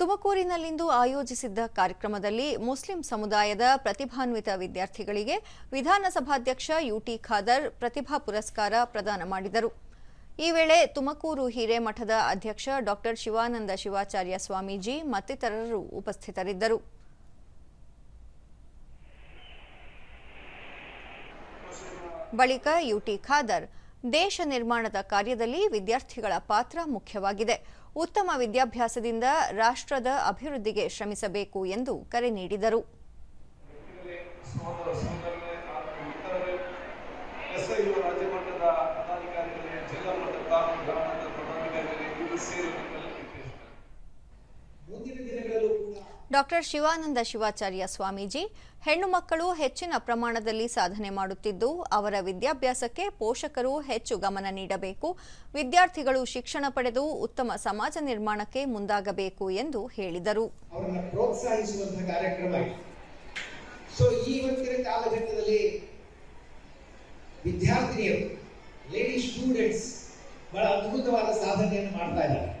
ತುಮಕೂರಿನಲ್ಲಿಂದು ಆಯೋಜಿಸಿದ್ದ ಕಾರ್ಯಕ್ರಮದಲ್ಲಿ ಮುಸ್ಲಿಂ ಸಮುದಾಯದ ಪ್ರತಿಭಾನ್ವಿತ ವಿದ್ಯಾರ್ಥಿಗಳಿಗೆ ವಿಧಾನಸಭಾಧ್ಯಕ್ಷ ಯುಟಿ ಖಾದರ್ ಪ್ರತಿಭಾ ಪುರಸ್ಕಾರ ಪ್ರದಾನ ಮಾಡಿದರು. ಈ ವೇಳೆ ತುಮಕೂರು ಹಿರೇಮಠದ ಅಧ್ಯಕ್ಷ ಡಾಕ್ಟರ್ ಶಿವಾನಂದ ಶಿವಾಚಾರ್ಯ ಸ್ವಾಮೀಜಿ ಮತ್ತಿತರರು ಉಪಸ್ಥಿತರಿದ್ದರು. ಬಳಿಕ ಯುಟಿ ಖಾದರ್ ದೇಶ ನಿರ್ಮಾಣದ ಕಾರ್ಯದಲ್ಲಿ ವಿದ್ಯಾರ್ಥಿಗಳ ಪಾತ್ರ ಮುಖ್ಯವಾಗಿದೆ. ಉತ್ತಮ ವಿದ್ಯಾಭ್ಯಾಸದಿಂದ ರಾಷ್ಟ್ರದ ಅಭಿವೃದ್ಧಿಗೆ ಶ್ರಮಿಸಬೇಕು ಎಂದು ಕರೆ ನೀಡಿದರು. ಸೇರಿ ಡಾಕ್ಟರ್ ಶಿವಾನಂದ ಶಿವಾಚಾರ್ಯ ಸ್ವಾಮೀಜಿ, ಹೆಣ್ಣು ಮಕ್ಕಳು ಹೆಚ್ಚಿನ ಪ್ರಮಾಣದಲ್ಲಿ ಸಾಧನೆ ಮಾಡುತ್ತಿದ್ದು, ಅವರ ವಿದ್ಯಾಭ್ಯಾಸಕ್ಕೆ ಪೋಷಕರು ಹೆಚ್ಚು ಗಮನ ನೀಡಬೇಕು, ವಿದ್ಯಾರ್ಥಿಗಳು ಶಿಕ್ಷಣ ಪಡೆದು ಉತ್ತಮ ಸಮಾಜ ನಿರ್ಮಾಣಕ್ಕೆ ಮುಂದಾಗಬೇಕು ಎಂದು ಹೇಳಿದರು. ವಿದ್ಯಾರ್ಥಿನಿಯರು ಲೇಡಿ ಸ್ಟೂಡೆಂಟ್ಸ್ ಬಹಳ ಅದ್ಭುತವಾದ ಸಾಧನೆಯನ್ನು ಮಾಡ್ತಾ ಇದ್ದಾರೆ.